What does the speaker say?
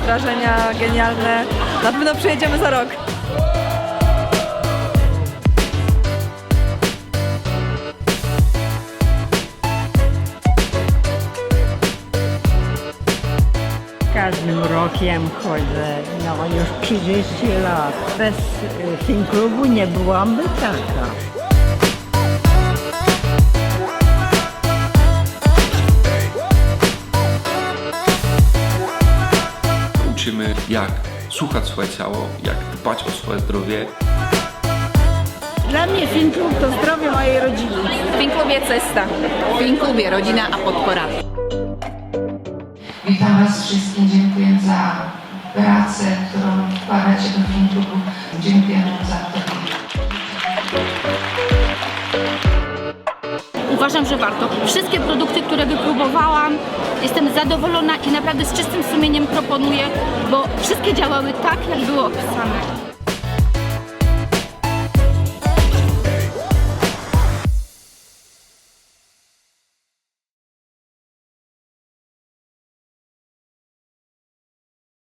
wrażenia genialne. Na pewno przyjedziemy za rok. Każdym rokiem chodzę, no już 30 lat. Bez y, klubu nie byłamby taka. Uczymy jak słuchać swoje ciało, jak dbać o swoje zdrowie. Dla mnie film klub to zdrowie mojej rodziny. W Film Klubie Cesta. W Film Klubie Rodzina, a podpora. Witam Was wszystkich, dziękuję za pracę, którą wkładacie do Film Klubu. Dziękuję za to. Uważam, że warto. Wszystkie produkty, które wypróbowałam, jestem zadowolona i naprawdę z czystym sumieniem proponuję, bo wszystkie działały tak, jak było opisane.